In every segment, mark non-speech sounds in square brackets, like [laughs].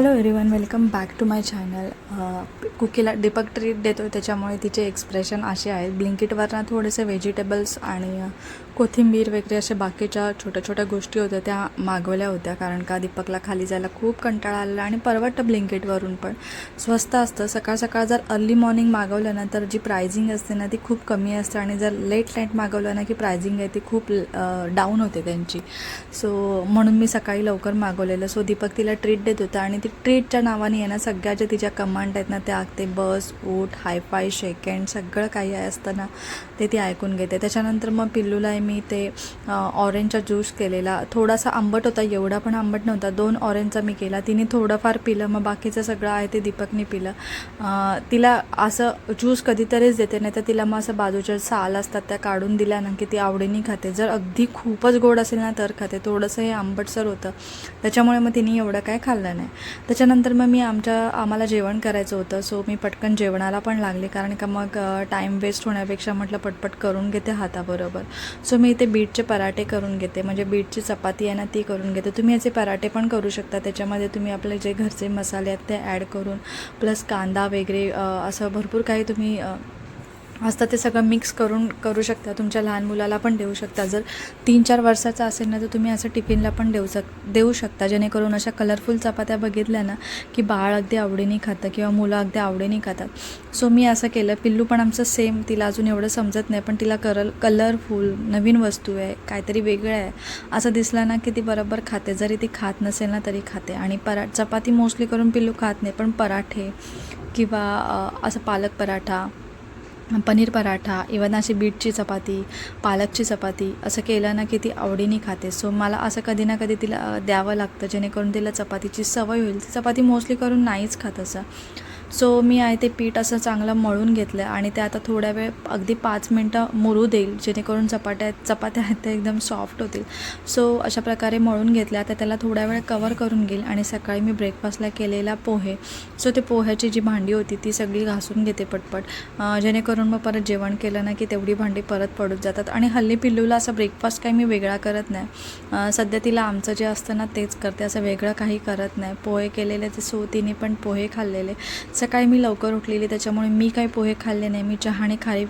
Hello everyone welcome back to my channel कुकीला Deepak treat देतो त्याच्यामुळे तिचे एक्सप्रेशन असे आहेत. ब्लिंकिटवरनं थोडेसे व्हेजिटेबल्स आणि कोथिंबीर वगैरे अशा बाकीच्या छोट्या छोट्या गोष्टी होत्या त्या मागवल्या होत्या. कारण का दीपकला खाली जायला खूप कंटाळा आलेला आणि परवडतं ब्लिंकिटवरून पण. स्वस्त असतं. सकाळ सकाळ जर अर्ली मॉर्निंग मागवलं ना तर जी प्रायझिंग असते ना ती खूप कमी असते. आणि जर लेट नाईट मागवलं ना की प्रायझिंग आहे ती खूप डाऊन होते त्यांची. सो म्हणून मी सकाळी लवकर मागवलेलं. सो दीपक तिला ट्रीट देत होता आणि ती ट्रीटच्या नावाने आहे ना सगळ्या ज्या तिच्या कमांड आहेत ना त्या ते बस उठ हायफाय शेकेंड सगळं काही आहे असतं ना ते ती ऐकून घेते. त्याच्यानंतर मग पिल्लूला मी ते ऑरेंजचा ज्यूस केलेला. थोडासा आंबट होता एवढा पण आंबट नव्हता. दोन ऑरेंजचा मी केला. तिने थोडंफार पिलं मग बाकीचं सगळं आहे ते दीपकने पिलं. तिला असं ज्यूस कधीतरीच देते नाही तर तिला मग असं बाजूच्या साल असतात त्या काढून दिल्या ना की ती आवडीने खाते. जर अगदी खूपच गोड असेल ना तर खाते. थोडंसं हे आंबटसर होतं. त्याच्यामुळे मग तिने एवढं काय खाल्लं नाही. त्याच्यानंतर मग मी आमच्या आम्हाला जेवण करायचं होतं. सो मी पटकन जेवणाला पण लागले. कारण का मग टाईम वेस्ट होण्यापेक्षा म्हटलं पटपट करून घेते हाताबरोबर. सो मी इथे बीटचे पराठे करून घेते. म्हणजे बीटची चपाती आहे ना ती करून घेते. तुम्ही याचे पराठे पण करू शकता. त्याच्यामध्ये तुम्ही आपले जे घरचे मसाले आहेत ते ॲड करून. प्लस कांदा वगैरे असं भरपूर काही तुम्ही असतं ते सगळं मिक्स करून करू शकता. तुमच्या लहान मुलाला पण देऊ शकता. जर तीन चार वर्षाचा असेल ना तर तुम्ही असं टिफिनला पण देऊ शक देऊ शकता. जेणेकरून अशा कलरफुल चपात्या बघितल्या ना की बाळ अगदी आवडीने खातं किंवा मुलं अगदी आवडीने खातात. सो मी असं केलं. पिल्लू पण आमचं सेम तिला अजून एवढं समजत नाही पण तिला करल कलरफुल नवीन वस्तू आहे काहीतरी वेगळं आहे. असं दिसलं ना की ती बरोबर खाते. जरी ती खात नसेल ना तरी खाते. आणि परा चपाती मोस्टली करून पिल्लू खात नाही पण पराठे किंवा असं पालक पराठा पनीर पराठा इवन अशी बीटची चपाती पालकची चपाती असं केलं ना की ती आवडीने खाते. सो मला असं कधी ना कधी तिला द्यावं लागतं जेणेकरून तिला चपातीची सवय होईल. ती चपाती मोस्टली करून नाहीच खात असं. सो मी आहे ते पीठ असं चांगलं मळून घेतलं आणि ते आता थोड्या वेळ अगदी पाच मिनटं मुरू देईल जेणेकरून चपाट्या चपात्या आहेत त्या एकदम सॉफ्ट होतील. सो अशा प्रकारे मळून घेतल्या. आता त्याला थोड्या वेळ कवर करून घेईल आणि सकाळी मी ब्रेकफास्टला केलेला पोहे. सो ते पोह्याची जी भांडी होती ती सगळी घासून घेते पटपट. जेणेकरून मग परत जेवण केलं ना की तेवढी भांडी परत पडत जातात. आणि हल्ली पिल्लूला असं ब्रेकफास्ट काही मी वेगळा करत नाही. सध्या तिला आमचं जे असतं ना तेच करते. असं वेगळं काही करत नाही. पोहे केलेले ते सो तिने पण पोहे खाल्लेले. सकाळी मी लवकर उठलेली त्याच्यामुळे मी काही पोहे खाल्ले नाही. मी चहाने खाली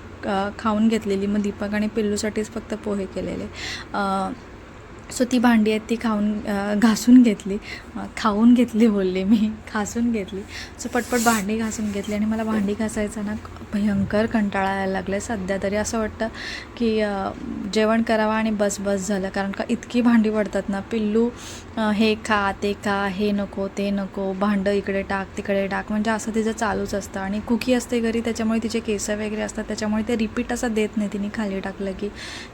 खाऊन घेतलेली. मग दीपक आणि पिल्लूसाठीच फक्त पोहे केलेले. सो ती भांडी आहेत ती खाऊन घासून घेतली. खाऊन घेतली बोलली मी घासून घेतली. सो पटपट भांडी घासून घेतली आणि मला भांडी घासायचा ना भयंकर कंटाळा यायला लागला. सध्या तरी असं वाटतं की जेवण करावं आणि बस बस झालं. कारण का इतकी भांडी पडतात ना पिल्लू हे खा ते खा हे नको ते नको भांडं इकडे टाक तिकडे टाक. म्हणजे असं तिचं चालूच असतं. आणि कुकी असते घरी त्याच्यामुळे तिचे केस वगैरे असतात. त्याच्यामुळे ते रिपीट असं देत नाही तिने खाली टाकलं की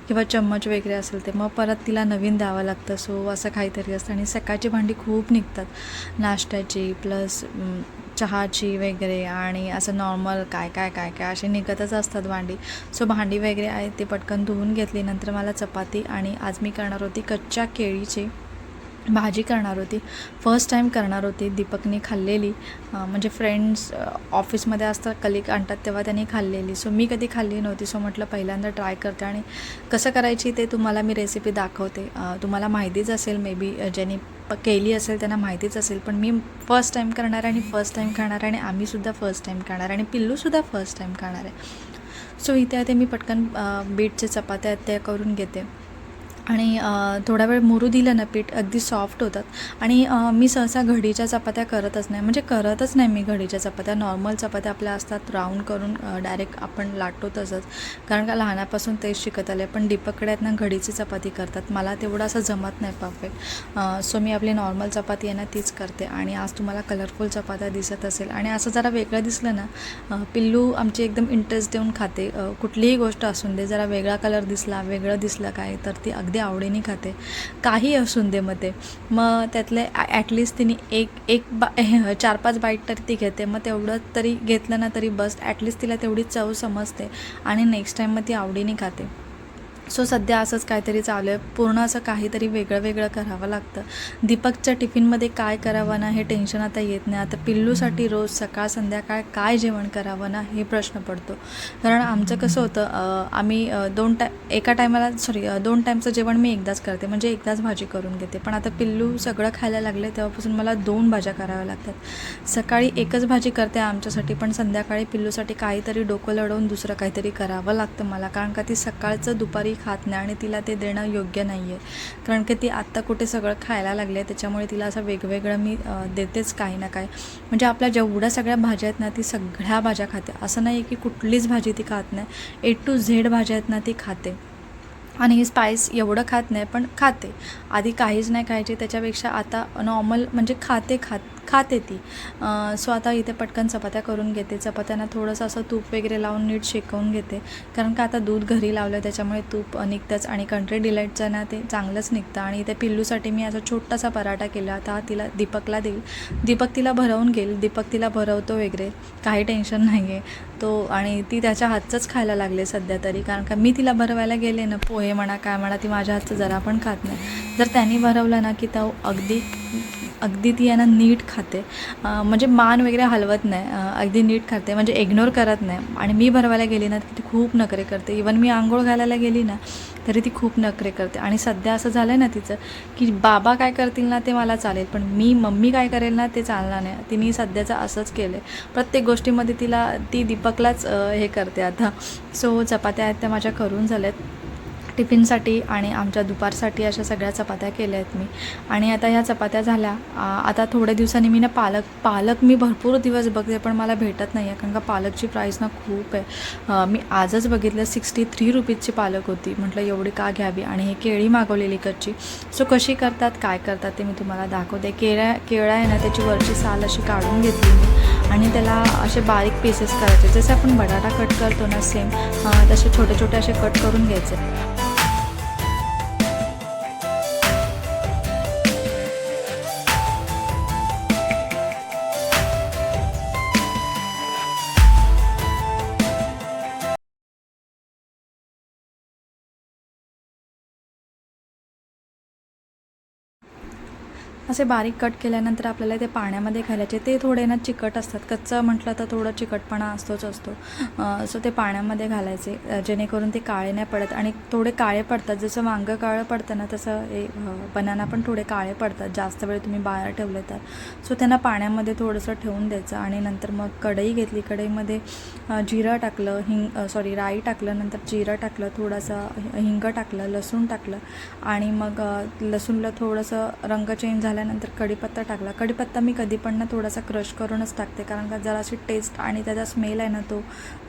किंवा चम्मच वगैरे असेल ते. मग परत तिला नवीन जावं लागतं. सो असं काहीतरी असतं. आणि सकाळची भांडी खूप निघतात. नाश्त्याची प्लस चहाची वगैरे आणि असं नॉर्मल काय काय काय काय असे निघतच असतात भांडी. सो भांडी वगैरे आहे ते पटकन धुवून घेतली नंतर मला चपाती आणि आज मी करणार होती कच्च्या केळीची. भाजी करणार होती. फर्स्ट टाईम करणार होती. दीपकने खाल्लेली. म्हणजे फ्रेंड्स ऑफिसमध्ये असतात कलिक आणतात तेव्हा त्यांनी खाल्लेली. सो मी कधी खाल्ली नव्हती. सो म्हटलं पहिल्यांदा ट्राय करते. आणि कसं करायची ते तुम्हाला मी रेसिपी दाखवते. तुम्हाला माहितीच असेल मे बी ज्यांनी प केली असेल त्यांना माहितीच असेल. पण मी फर्स्ट टाईम करणार आणि फर्स्ट टाईम खाणार आणि आम्हीसुद्धा फर्स्ट टाईम खाणार आणि पिल्लूसुद्धा फर्स्ट टाईम खाणार आहे. सो इथे आता मी पटकन बीटचे चपात्या त्या करून घेते. आणि थोडा वेळ मुरू दिलं ना पीठ अगदी सॉफ्ट होतात. आणि मी सहसा घडीच्या चपात्या करतच नाही. म्हणजे करतच नाही मी घडीच्या चपात्या. नॉर्मल चपात्या आपल्या असतात राऊंड करून डायरेक्ट आपण लाटतो तसंच. कारण का लहानापासून तेच शिकत आले. पण दीपककडे आहेत ना घडीची चपाती करतात. मला तेवढं असं जमत नाही परफेक्ट सो मी आपली नॉर्मल चपाती आहे ना तीच करते. आणि आज तुम्हाला कलरफुल चपात्या दिसत असेल. आणि असं जरा वेगळं दिसलं ना पिल्लू आमची एकदम इंटरेस्ट देऊन खाते. कुठलीही गोष्ट असून दे जरा वेगळा कलर दिसला वेगळं दिसलं काय तर ती अगदी आवडीने खाते. काही असून दे मग ते. मग त्यातले ॲटलिस्ट तिने एक एक बा [laughs] चार पाच बाईट तरी ती घेते. मग तेवढं तरी घेतलं ना तरी बस ॲटलिस्ट तिला तेवढी चव समजते. आणि नेक्स्ट टाईम मग ती आवडीने खाते. सो सध्या असंच काहीतरी चालू आहे. पूर्ण असं काहीतरी वेगळं वेगळं करावं लागतं. दीपकच्या टिफिनमध्ये काय करावं ना हे टेन्शन आता येत नाही. आता पिल्लूसाठी रोज सकाळ संध्याकाळ काय जेवण करावं ना हे प्रश्न पडतो. कारण आमचं कसं होतं आम्ही दोन टाय एका टायमाला सॉरी दोन टाईमचं जेवण मी एकदाच करते. म्हणजे एकदाच भाजी करून घेते. पण आता पिल्लू सगळं खायला लागले तेव्हापासून मला दोन भाज्या कराव्या लागतात. सकाळी एकच भाजी करते आमच्यासाठी पण संध्याकाळी पिल्लूसाठी काहीतरी डोकं लढवून दुसरं काहीतरी करावं लागतं मला. कारण का ती सकाळचं दुपारी खात नाही आणि तिला ते देणं योग्य नाही आहे कारण की ती आत्ता कुठे सगळं खायला लागले त्याच्यामुळे तिला असं वेगवेगळं मी देतेच काही ना काही. म्हणजे आपल्या जेवढ्या सगळ्या भाज्या आहेत ना ती सगळ्या भाज्या खाते. असं नाही आहे की कुठलीच भाजी ती खात नाही. ए टू झेड भाज्या आहेत ना ती खाते. आणि ही स्पाईस एवढं खात नाही पण खाते. आधी काहीच नाही खायची त्याच्यापेक्षा आता नॉर्मल म्हणजे खाते खात. खाते ती. सो आता इथे पटकन चपात्या करून घेते. चपात्यांना थोडंसं असं तूप वगैरे लावून नीट शेकवून घेते. कारण का आता दूध घरी लावलं त्याच्यामुळे तूप निघतंच आणि कंट्री डिलाईटचं ना ते चांगलंच निघतं. आणि इथे पिल्लूसाठी मी असा छोटासा पराठा केला. आता तिला दीपकला देईल. दीपक तिला भरवून घेईल. दीपक तिला भरवतो वगैरे. काही टेन्शन नाही आहे तो आणि ती त्याच्या हातचंच खायला लागले सध्या तरी. कारण का मी तिला भरवायला गेले ना पोहे म्हणा काय म्हणा ती माझ्या हातचं जरा पण खात नाही. जर त्यांनी भरवलं ना की तो अगदी अगदी ती आहे ना नीट खाते. म्हणजे मान वगैरे हलवत नाही. अगदी नीट खाते. म्हणजे इग्नोर करत नाही. आणि मी भरवायला गेली ना ती खूप नखरे करते. इवन मी आंघोळ घालायला गेली ना तरी ती खूप नखरे करते. आणि सध्या असं झालं आहे ना तिचं की बाबा काय करतील ना ते मला चालेल. पण मी मम्मी काय करेल ना ते चालणार नाही. तिने सध्याचं असंच केलं आहे प्रत्येक गोष्टीमध्ये तिला ती दीपकलाच हे करते आता. सो चपात्या आहेत त्या माझ्या करून झाल्यात. टिफिनसाठी आणि आमच्या दुपारसाठी अशा सगळ्या चपात्या केल्या आहेत मी. आणि आता ह्या चपात्या झाल्या. आता थोड्या दिवसांनी मी ना पालक पालक मी भरपूर दिवस बघते पण मला भेटत नाही आहे कारण का पालकची प्राईस ना खूप आहे. मी आजच बघितलं सिक्स्टी थ्री रुपीजची पालक होती. म्हटलं एवढी का घ्यावी? आणि हे केळी मागवलेली कच्ची सो कशी करतात काय करतात ते मी तुम्हाला दाखवते. केळ्या केळा आहे ना त्याची वरची साल अशी काढून घेतली मी. आणि त्याला असे बारीक पीसेस करायचे. जसे आपण बटाटा कट करतो ना सेम तसे छोटे छोटे असे कट करून घ्यायचे. असे बारीक कट केल्यानंतर आपल्याला ते पाण्यामध्ये घालायचे. ते थोडे ना चिकट असतात. कच्चं म्हटलं तर थोडं चिकटपणा असतोच असतो. सो ते पाण्यामध्ये घालायचे. जेणेकरून ते काळे नाही पडत आणि थोडे काळे पडतात. जसं वांगं काळं पडतं ना तसं हे बनाना पण थोडे काळे पडतात. जास्त वेळ तुम्ही बाहेर ठेवले तर. सो त्यांना पाण्यामध्ये थोडंसं ठेवून द्यायचं आणि नंतर मग कढई घेतली. कढईमध्ये जिरं टाकलं हिंग सॉरी राई टाकलं नंतर जिरं टाकलं थोडंसं हिंग टाकलं लसूण टाकलं आणि मग लसूणला थोडंसं रंग चेंज झाल्यानंतर कढीपत्ता टाकला. कढीपत्ता मी कधी पण ना थोडासा क्रश करूनच टाकते कारण का जराशी टेस्ट आणि त्याचा स्मेल आहे ना तो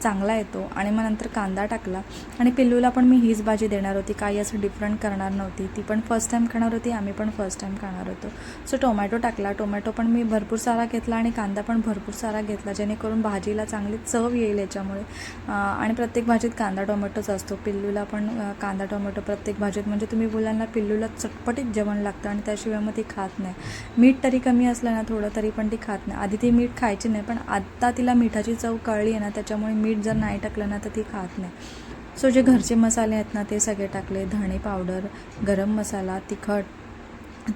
चांगला येतो. आणि मग नंतर कांदा टाकला. आणि पिल्लूला पण मी हीच भाजी देणार होती. काही असं डिफरंट करणार नव्हती. ती पण फर्स्ट टाईम खाणार होती आम्ही पण फर्स्ट टाईम खाणार होतो. सो टोमॅटो टाकला. टोमॅटो पण मी भरपूर सारा घेतला आणि कांदा पण भरपूर सारा घेतला जेणेकरून भाजीला चांगली चव येईल याच्यामुळे. आणि प्रत्येक भाजीत कांदा टोमॅटोच असतो. पिल्लूला पण कांदा टोमॅटो प्रत्येक भाजीत. म्हणजे तुम्ही बोलाल ना पिल्लूला चटपटीत जेवण लागतं आणि त्याशिवाय मग ती खात नाही. मीठ तरी कमी असलं ना थोडं तरी पण ती खात नाही. आधी ती मीठ खायची नाही पण आत्ता तिला मिठाची चव कळली आहे ना त्याच्यामुळे मीठ जर नाही टाकलं ना तर ती खात नाही. सो जे घरचे मसाले आहेत ना ते सगळे टाकले. धणे पावडर गरम मसाला तिखट.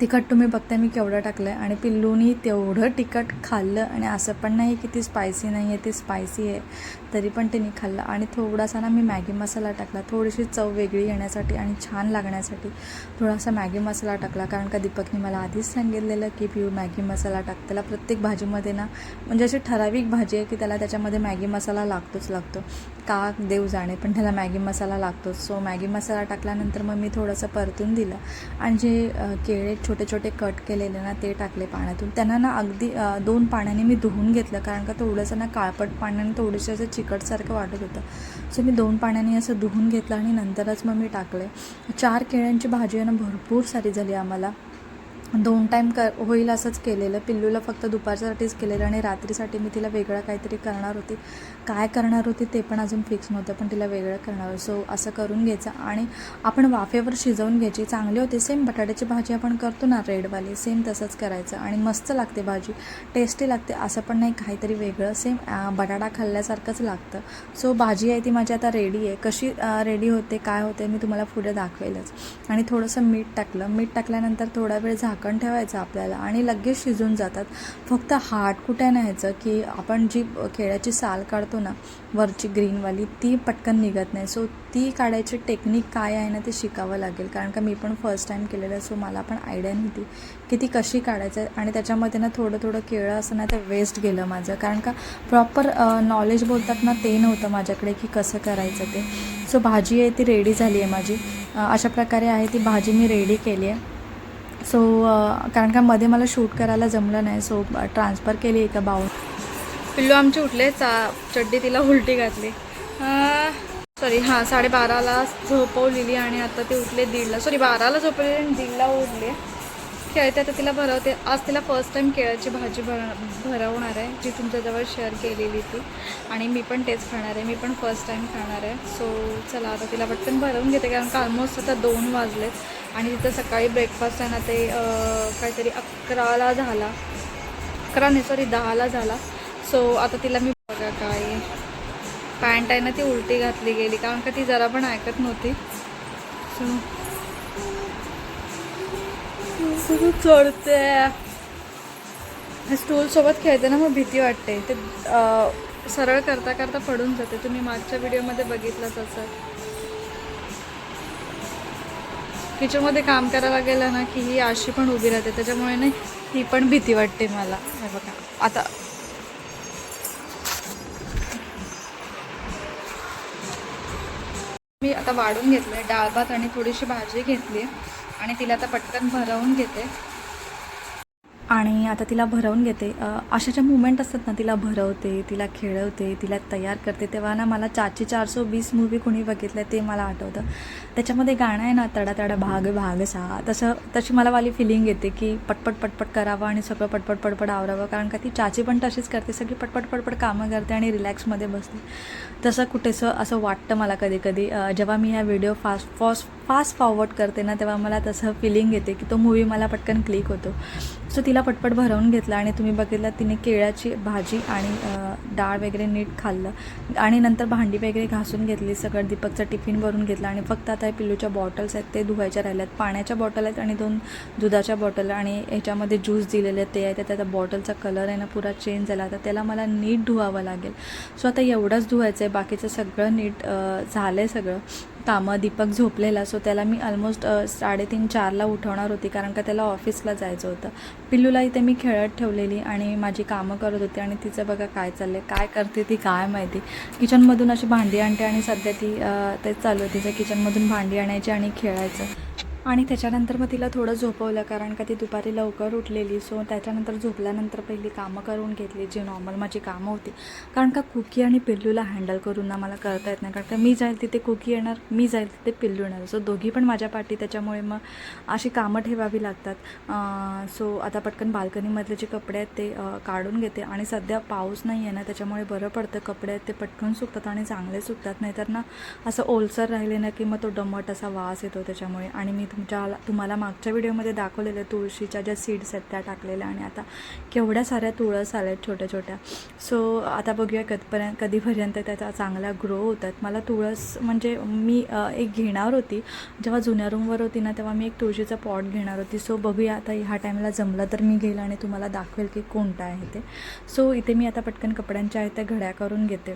तिखट तुम्ही बघताय मी केवढं टाकलं आहे आणि पिल्लूनी तेवढं तिखट खाल्लं. आणि असं पण नाही की ती स्पायसी नाही आहे ती स्पायसी आहे. तरी पण तिने खाल्लं. आणि थोडासा ना मी मॅगी मसाला टाकला. थोडीशी चव वेगळी येण्यासाठी आणि छान लागण्यासाठी थोडासा मॅगी मसाला टाकला. कारण का दीपकने मला आधीच सांगितलेलं की पिऊ मॅगी मसाला टाक त्याला प्रत्येक भाजीमध्ये ना म्हणजे अशी ठराविक भाजी आहे की त्याला त्याच्यामध्ये मॅगी मसाला लागतोच लागतो. का देव जाणे पण त्याला मॅगी मसाला लागतोच. सो मॅगी मसाला टाकल्यानंतर मग मी थोडंसं परतून दिलं. आणि जे केळे छोटे छोटे कट केलेले ना ते टाकले पाण्यातून. त्यांना ना अगदी दोन पाण्याने मी धुवून घेतलं. कारण का थोडंसं ना काळपट पाण्याने थोडेसे असं चिकटसारखं वाटत होतं. सो मी दोन पाण्याने असं धुवून घेतलं आणि नंतरच मग मी टाकले. चार केळ्यांची भाजी आहे ना भरपूर सारी झाली आम्हाला. दोन टाईम कर होईल असंच केलेलं. पिल्लूला फक्त दुपारसाठीच केलेलं आणि रात्रीसाठी मी तिला वेगळं काहीतरी करणार होती. काय करणार होती ते पण अजून फिक्स नव्हतं पण तिला वेगळं करणार सो असं करून घ्यायचं. आणि आपण वाफेवर शिजवून घ्यायची. चांगली होते. सेम बटाट्याची भाजी आपण करतो ना रेडवाली. सेम तसंच करायचं. आणि मस्त लागते भाजी. टेस्टी लागते. असं पण नाही काहीतरी वेगळं. सेम बटाटा खाल्ल्यासारखंच लागतं. सो भाजी आहे ती माझी आता रेडी आहे. कशी रेडी होते काय होते मी तुम्हाला पुढे दाखवेलच. आणि थोडंसं मीठ टाकलं. मीठ टाकल्यानंतर थोडा वेळ झाकण ठेवायचं आपल्याला. आणि लगेच शिजून जातात. फक्त हाट कुठे न्यायचं की आपण जी केळ्याची साल काढतो ना वरची ग्रीनवाली ती पटकन निघत नाही. सो ती काढायची टेक्निक काय आहे ना ते शिकावं लागेल. कारण का मी पण फर्स्ट टाईम केलेलं आहे सो मला पण आयडिया नव्हती की ती कशी काढायचं आहे. आणि त्याच्यामध्ये ना थोडं थोडं केळं असं ना ते वेस्ट गेलं माझं. कारण का प्रॉपर नॉलेज बोलतात ना ते नव्हतं माझ्याकडे की कसं करायचं ते. सो भाजी आहे ती रेडी झाली आहे माझी. अशा प्रकारे आहे ती भाजी मी रेडी केली आहे. सो कारण का मध्ये मला शूट करायला जमलं नाही. सो ट्रान्सफर केली एका बाऊल पिल्लू आमचे उठले चा चड्डी तिला उलटी घातली. सॉरी हां साडेबाराला झोपवलेली आणि आता ते उठले दीडला. सॉरी बाराला झोपवलेली आणि दीडला उठले. खेळते आता तिला भरवते. आज तिला फर्स्ट टाईम केळ्याची भाजी भर भरवणार आहे जी तुमच्याजवळ शेअर केलेली ती. आणि मी पण तेच खाणार आहे. मी पण फर्स्ट टाईम खाणार आहे. सो चला आता तिला पटकन भरवून घेते कारण का ऑलमोस्ट आता दोन वाजलेत. आणि तिथं सकाळी ब्रेकफास्ट आहे ना ते काहीतरी अकराला झाला. अकरा नाही सॉरी दहाला झाला. सो आता तिला मी बघा काय. पॅन्ट आहे ना ती उलटी घातली गेली. कारण का ती जरा पण ऐकत नव्हती. सो चढते. स्टूलसोबत खेळते ना मग भीती वाटते. ते सरळ करता करता पडून जाते. तुम्ही मागच्या व्हिडिओमध्ये बघितलंच असं किचनमध्ये काम करायला गेलं ना की ही अशी पण उभी राहते. त्याच्यामुळे ना ही पण भीती वाटते मला. हे बघा. आता थोडीशी आता वाढून घेतलं डाळ भात आणि थोडीशी भाजी घेतली. आणि तिला आता पटकन भरवून घेते. आणि आता तिला भरवून घेते. अशा ज्या मुमेंट असतात ना तिला भरवते तिला खेळवते तिला तयार करते. तेव्हा ना मला चाची चारसो वीस मूवी कोणी बघितलं ते मला आठवतं. त्याच्यामध्ये गाणं आहे ना तडा तडा भाग भाग सा. तसं तशी मला वाली फिलिंग येते की पटपट पटपट करावं आणि सगळं पटपट पटपट आवरावं. कारण का ती चाची पण तशीच करते. सगळी पटपट पटपट कामं करते आणि रिलॅक्समध्ये बसते. तसं कुठेसं असं वाटतं मला कधी कधी जेव्हा मी ह्या video fast fast fast forward करते ना तेव्हा मला तसं फिलिंग येते की तो मूवी मला पटकन क्लिक होतो. सो तिला पटपट भरवून घेतला आणि तुम्ही बघितलं तिने केळ्याची भाजी आणि डाळ वगैरे नीट खाल्लं. आणि नंतर भांडी वगैरे घासून घेतली सगळं दीपकचा टिफिन भरून घेतला आणि फक्त आता हे पिल्लूच्या बॉटल्स आहेत ते धुवायच्या राहिल्यात. पाण्याच्या बॉटल आहेत आणि दोन दुधाच्या बॉटल आणि ह्याच्यामध्ये ज्यूस दिलेले ते आहे. त्याचा बॉटलचा कलर आहे ना पुरा चेंज झाला. तर त्याला मला नीट धुवावं लागेल. सो आता एवढंच धुवायचं आहे बाकीचं सगळं नीट झालं आहे सगळं. कामं दीपक झोपलेला सो त्याला मी ऑलमोस्ट साडेतीन चारला उठवणार होती कारण का त्याला ऑफिसला जायचं होतं. पिल्लूला इथे मी खेळत ठेवलेली आणि माझी कामं करत होती आणि तिचं बघा काय चाललं आहे काय करते ती काय माहिती. किचनमधून अशी भांडी आणते आणि सध्या ती तेच चालू आहे. तिचं किचनमधून भांडी आणायची आणि खेळायचं. आणि त्याच्यानंतर मग तिला थोडं झोपवलं कारण का ती दुपारी लवकर उठलेली. सो त्याच्यानंतर झोपल्यानंतर पहिली कामं करून घेतली जी नॉर्मल माझी कामं होती. कारण का कुकी आणि पिल्लूला हँडल करून ना मला करता येत नाही. कारण का मी जाईल तिथे कुकी येणार मी जाईल तिथे पिल्लू येणार. सो दोघी पण माझ्या पाठी त्याच्यामुळे मग अशी कामं ठेवावी लागतात. सो आता पटकन बाल्कनीमधले जे कपडे आहेत ते काढून घेते. आणि सध्या पाऊस नाही आहे ना त्याच्यामुळे बरं पडतं. कपडे आहेत ते पटकन सुकतात आणि चांगले सुकतात. नाहीतर ना असं ओलसर राहिले ना की मग तो दमट असा वास येतो त्याच्यामुळे. आणि मी तुमच्या तुम्हाला मागच्या व्हिडिओमध्ये दाखवलेल्या तुळशीच्या ज्या सीड्स आहेत त्या टाकलेल्या आणि आता केवढ्या साऱ्या तुळस आल्या आहेत छोट्या छोट्या. सो आता बघूया कधीपर्यंत कधीपर्यंत त्याचा चांगला ग्रो होतात. मला तुळस म्हणजे मी एक घेणार होती. जेव्हा जुन्या रूमवर होती ना तेव्हा मी एक तुळशीचा पॉट घेणार होती. सो बघूया आता ह्या टाईमला जमलं तर मी घेईल आणि तुम्हाला दाखवेल की कोणता आहे ते. सो इथे मी आता पटकन कपड्यांच्या आहेत त्या घड्या करून घेते.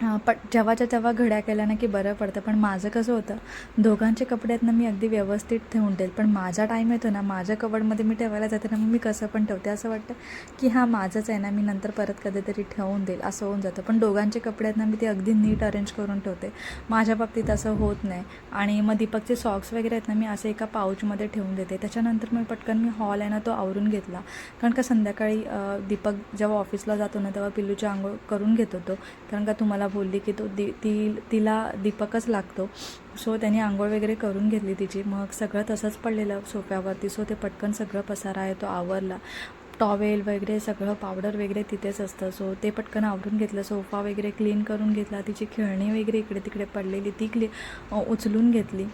हां पण जेव्हाच्या तेव्हा घड्या केल्या ना की बरं पडतं. पण माझं कसं होतं दोघांचे कपडे आहेत ना मी अगदी व्यवस्थित ठेवून देईल पण माझा टाईम येतो ना माझ्या कबडमध्ये मी ठेवायला जाते ना मग मी कसं पण ठेवते. असं वाटतं की हां माझंच आहे ना मी नंतर परत कधीतरी ठेवून देईल. असं होऊन जातं. पण दोघांचे कपडे आहेत ना मी ते अगदी नीट अरेंज करून ठेवते. माझ्या बाबतीत असं होत नाही. आणि मग दीपकचे सॉक्स वगैरे आहेत ना मी असं एका पाऊचमध्ये ठेवून देते. त्याच्यानंतर मी पटकन मी हॉल आहे ना तो आवरून घेतला. कारण का संध्याकाळी दीपक जेव्हा ऑफिसला जातो ना तेव्हा पिल्लूची आंघोळ करून घेत होतो. कारण का तुम्हाला बोलली की तो दि ती तिला दीपकच लागतो. सो त्याने आंघोळ वगैरे करून घेतली तिची. मग सगळं तसंच पडलेलं सोफ्यावरती. सो ते पटकन सगळं पसारा आहे तो आवरला. टॉवेल वगैरे सगळं पावडर वगैरे तिथेच असतं. सो ते पटकन आवरून घेतलं. सोफा वगैरे क्लीन करून घेतला. तिची खेळणी वगैरे इकडे तिकडे पडलेली. ती क्ली उचलून घेतली.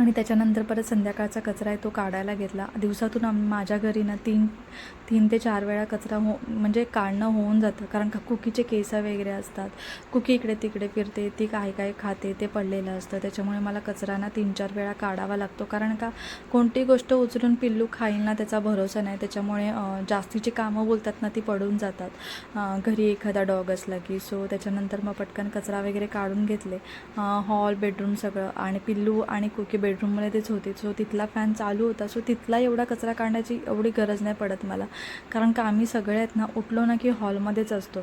आणि त्याच्यानंतर परत संध्याकाळचा कचरा आहे तो काढायला घेतला. दिवसातून आम माझ्या घरी ना तीन तीन ते चार वेळा कचरा हो म्हणजे काढणं होऊन जातं. कारण का कुकीचे केस वगैरे असतात. कुकी इकडे तिकडे फिरते ती काय काय खाते ते पडलेलं असतं. त्याच्यामुळे मला कचरा ना तीन चार वेळा काढावा लागतो. कारण का कोणती गोष्ट उचलून पिल्लू खाईल ना त्याचा भरोसा नाही. त्याच्यामुळे जास्तीची कामं बोलतात ना ती पडून जातात. घरी एखादा डॉग असला की सो त्याच्यानंतर मग पटकन कचरा वगैरे काढून घेतले. हॉल बेडरूम सगळं आणि पिल्लू आणि कुकी बेडरूममध्येच होते सो तिथला फॅन चालू होता. सो तिथला एवढा कचरा काढण्याची एवढी गरज नाही पडत मला. कारण का आम्ही सगळे आहेत ना उठलो ना की हॉलमध्येच असतो.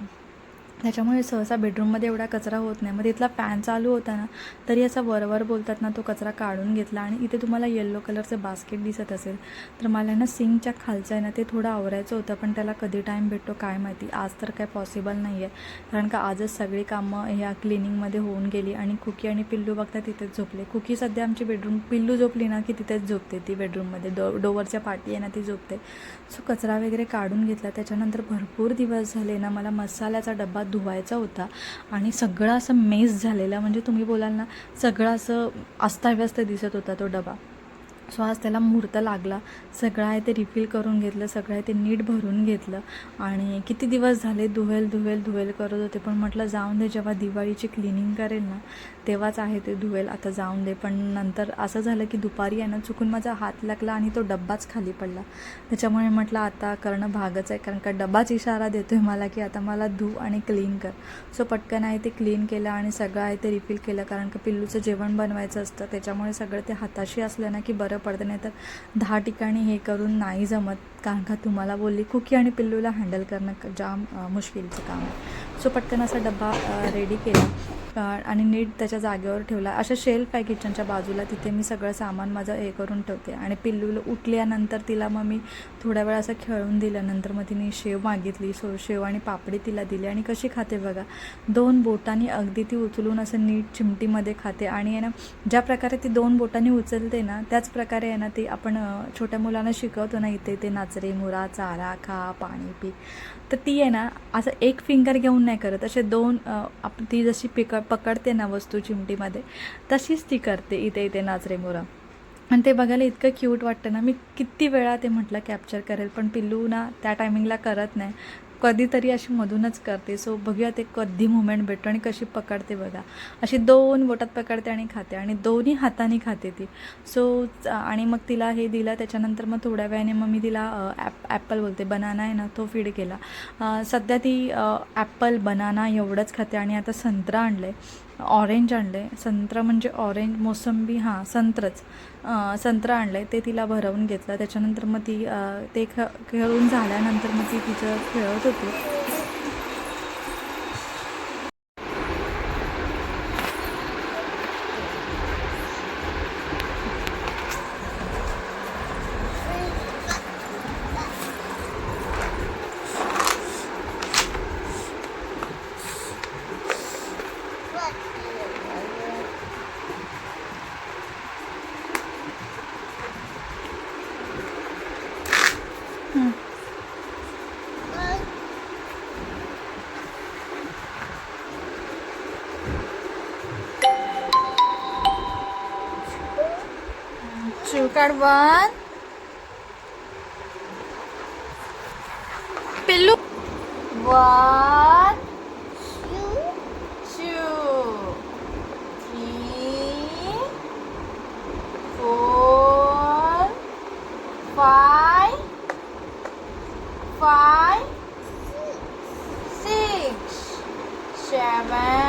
त्याच्यामुळे सहसा बेडरूममध्ये एवढा कचरा होत नाही. मग तिथला फॅन चालू होता ना तरी असा वरवर बोलतात ना तो कचरा काढून घेतला आणि इथे तुम्हाला येल्लो कलरचं बास्केट दिसत असेल तर मला ना सिंकच्या खालचं आहे ना ते थोडं आवरायचं होतं पण त्याला कधी टाईम भेटतो काय माहिती. आज तर काय पॉसिबल नाही आहे कारण का आजच सगळी कामं ह्या क्लिनिंगमध्ये होऊन गेली आणि कुकी आणि पिल्लू बघता तिथेच झोपले. कुकी सध्या आमची बेडरूम पिल्लू झोपली ना की तिथेच झोपते ती बेडरूममध्ये डो डोवरच्या पाठी आहे ना ती झोपते. सो कचरा वगैरे काढून घेतला. त्याच्यानंतर भरपूर दिवस झाले ना मला मसाल्याचा डब्बा धुवायचा होता आणि सगळं असं मेस झालेला म्हणजे तुम्ही बोलाल ना सगळं असं अस्ताव्यस्त दिसत होता तो डबा. सो आज त्याला मुहूर्त लागला. सगळं आहे ते रिफिल करून घेतलं सगळं आहे ते नीट भरून घेतलं. आणि किती दिवस झाले धुवेल धुवेल धुवेल करत होते. पण म्हटलं जाऊन दे जेव्हा दिवाळीची क्लिनिंग करेल ना तेव्हाच आहे ते धुवेल. आता जाऊन दे. पण नंतर असं झालं की दुपारी आहे ना चुकून माझा हात लागला आणि तो डब्बाच खाली पडला. त्याच्यामुळे म्हटलं आता करणं भागच आहे. कारण का डब्बाच इशारा देतो आहे मला की आता मला धू आणि क्लीन कर. सो पटकन आहे ते क्लीन केलं आणि सगळं आहे ते रिफिल केलं. कारण का पिल्लूचं जेवण बनवायचं असतं. त्याच्यामुळे सगळं ते हाताशी असलं ना की बरं पडतं नाही तर दहा ठिकाणी हे करून नाही जमत. कारण का तुम्हाला बोलली कुकी आणि पिल्लूला हँडल करणं जाम मुश्किलचं काम आहे. सो पटकन असा डब्बा रेडी केला. आणि नीट त्याच्या जागेवर ठेवला अशा शेल्फ आहे किचनच्या बाजूला तिथे मी सगळं सामान माझं हे करून ठेवते. आणि पिल्लू उठल्यानंतर तिला मग मी थोड्या वेळ असं खेळून दिलं नंतर मग तिने शेव मागितली सो शेव आणि पापडी तिला दिली. आणि कशी खाते बघा दोन बोटांनी अगदी ती उचलून असं नीट चिमटीमध्ये खाते. आणि आहे ना ज्या प्रकारे ती दोन बोटांनी उचलते ना त्याच प्रकारे आहे ना ती आपण छोट्या मुलांना शिकवतो ना इथे ते नाचरे मुरा चारा खा पाणी पी. तर ती आहे ना असं एक फिंगर घेऊन नाही करत. असे दोन आप ती जशी पिकअप पकडते ना वस्तू चिमटीमध्ये तशीच ती करते इथे इथे नाचरे मोरा. आणि ते बघायला इतकं क्यूट वाटतं ना मी किती वेळा ते म्हटलं कॅप्चर करेल पण पिल्लू ना त्या टायमिंगला करत नाही. कधीतरी अशी मधूनच करते. सो बघूया ते कधी मुमेंट भेटतो आणि कशी पकडते बघा. अशी दोन बोटात पकडते आणि खाते आणि दोन्ही हाताने खाते ती. सो आणि मग तिला हे दिलं. त्याच्यानंतर मग थोड्या वेळाने मग मी तिला ॲप ॲपल बोलते. बनाना आहे ना तो फीड केला. सध्या ती ॲप्पल बनाना एवढंच खाते आणि आता संत्रा आणलं आहे ऑरेंज आणलं आहे संत्रं म्हणजे ऑरेंज मोसंबी हां संत्रच. संत्रं आणलं आहे ते तिला भरवून घेतलं. त्याच्यानंतर मग ती ते ख खेळून झाल्यानंतर मग ती तिचं खेळत होती. string card one. Pillow. One. Five, six, six, seven.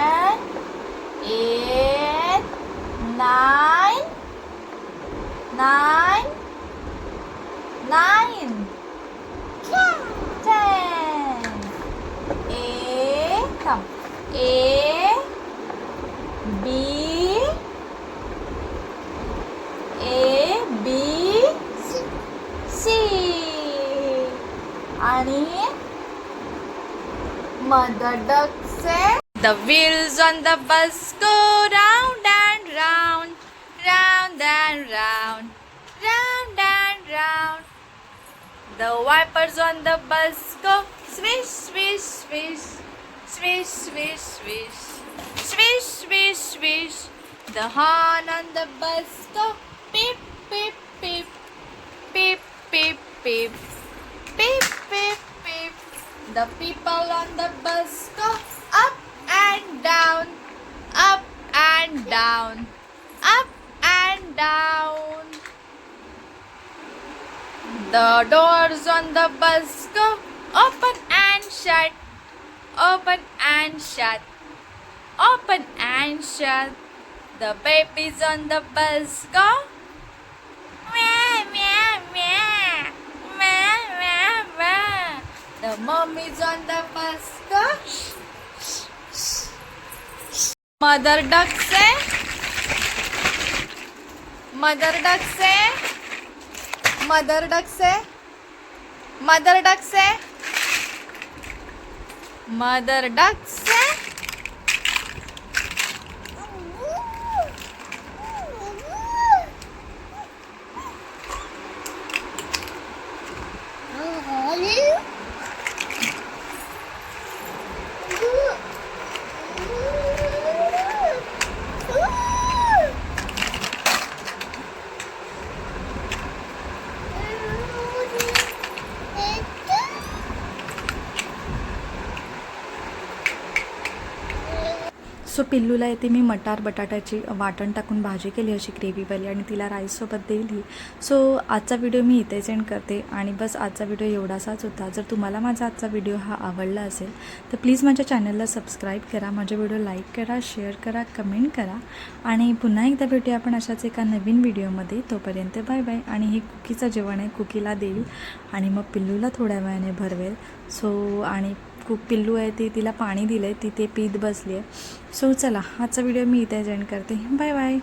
A, come. A, B, A, B, C. आणि mother डकचे The wheels on the bus go round and round, round and round, round and round. The wipers on the bus go swish, swish, swish, swish, swish, swish. Swish, swish, swish. The horn on the bus go beep, beep, beep. Beep, beep, beep. Beep, beep, beep. The people on the bus go up and down. Up and down. Up and down. The doors on the bus go open and shut. Open and shut, open and shut. The babies on the bus go meow, meow, meow, meow, meow, meow. The mummies on the bus go. Mother duck say, Mother duck say, Mother duck say, Mother duck say, mother ducks. So पिल्लूला येते मी मटार बटाट्याची वाटण टाकून भाजी केली अशी ग्रेव्हीवाली आणि तिला राईससोबत दिली. सो आजचा व्हिडिओ मी इथेच एंड करते आणि बस आजचा व्हिडिओ एवढासाच होता. जर तुम्हाला माझा आजचा व्हिडिओ हा आवडला असेल तर प्लीज माझ्या चॅनलला सबस्क्राईब करा माझे व्हिडिओ लाईक करा शेअर करा कमेंट करा आणि पुन्हा एकदा भेटूया आपण अशाच एका नवीन व्हिडिओमध्ये तोपर्यंत बाय बाय आणि हे कुकीचं जेवण आहे कुकीला देईल आणि मग पिल्लूला थोड्या वेळाने भरवेल. सो आणि खूप पिल्लू आहे ती तिला पाणी दिलं आहे ती ते पीत बसली आहे सो चला आजचा व्हिडिओ मी इथे जॉईन करते. Bye bye